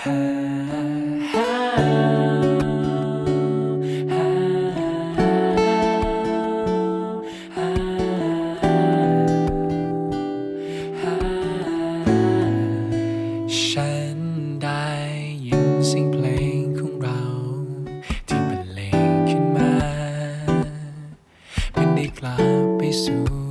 ฉันได้ยินสียงเพลงของเรา ที่บรรเลงขึ้นมา เป็นได้กลับไปสู่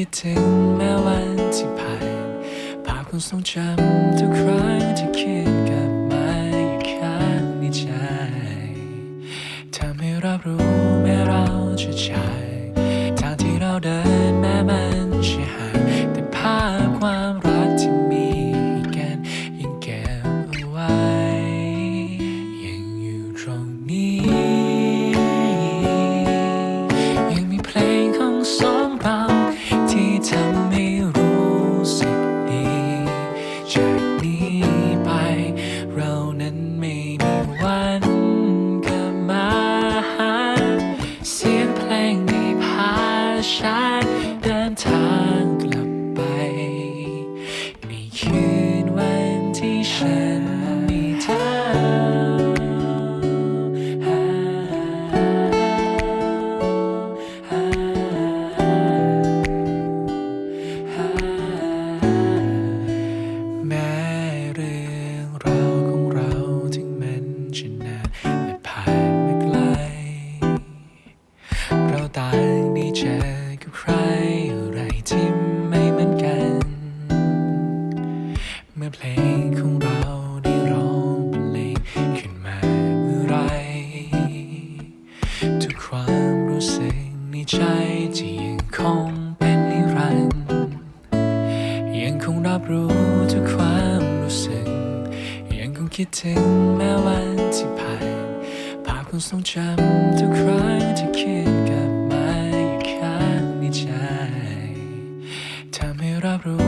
คิดถึงแม้วันที่ผ่านภาพคงทรงจำทุกครั้งที่คิด อเพลงของเราได้ร้องบรรเลงขึ้นมาเมื่อไร ทุกความรู้สึกในใจที่ยังคงเป็นนิรันดร์ยังคงรับรู้ทุกความรู้สึก ยังคงคิดถึงแม้วันที่ผ่านภาพคงทรงจำทุกครั้งที่คิดกับมาอยู่ข้างในใจทำให้รับรู้